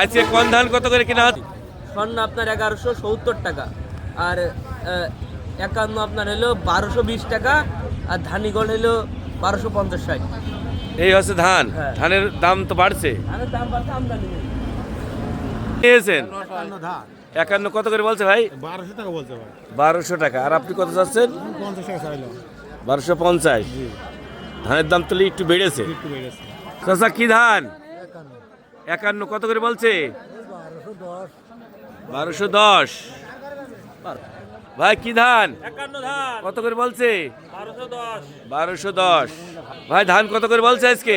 আজকে কোন ধান কত করে কিনা হচ্ছে? স্বর্ণ আপনার এগারোশো সত্তর টাকা। আর একান্ন আপনার হলো বারোশো বিশ টাকা আর ধানিগড় হলো বারোশো পঞ্চাশ ষাট। এই হচ্ছে ধান? হ্যাঁ। ধানের দাম তো বাড়ছে। নিয়েছেন? একান্ন কত করে বলছে ভাই? বারোশো টাকা বলতে ভাই। বারোশো টাকা। আর আপনি কত চাচ্ছেন? পঞ্চাশ টাকা বারোশো পঞ্চাশ। ধানের দাম তাহলে বেড়েছে। একটু বেড়েছে। চাচা কি ধান? একান্ন কত করে বলছে? বারোশো দশ। ভাই কি ধান? কত করে বলছে? বারোশো দশ। ভাই ধান কত করে বলছে আজকে?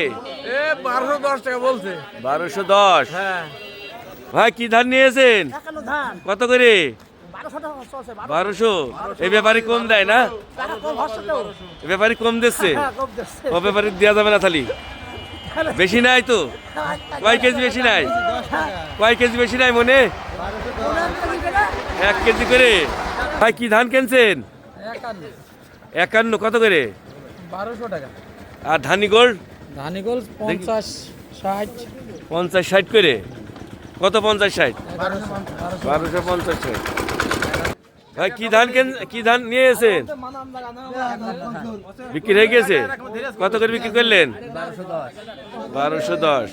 বারোশো দশ টাকা বলছে। বারোশো দশ। হ্যাঁ। ভাই কি ধান নিয়েছেন? কত করে? বারোশো এই ব্যাপারে কম দেয় না? ব্যাপারে কম দিচ্ছে? ও ব্যাপারে দেওয়া যাবে না থালি বেশি নাই তো? কয় কেজি বেশি নাই? কয় কেজি বেশি নাই মনে? এক কেজি করে? ভাই কি ধান কিনছেন? একান্ন। কত করে? বারোশো টাকা। আর ধানি গোল্ড? ধানিগোল পঞ্চাশ ষাট। পঞ্চাশ ষাট করে? কত পঞ্চাশ ষাট? বারোশো পঞ্চাশ ষাট। ভাই কি ধান কেন কি ধান নিয়ে এসেছেন? বিক্রি হয়ে গেছে? কত করে বিক্রি করলেন? বারোশো দশ।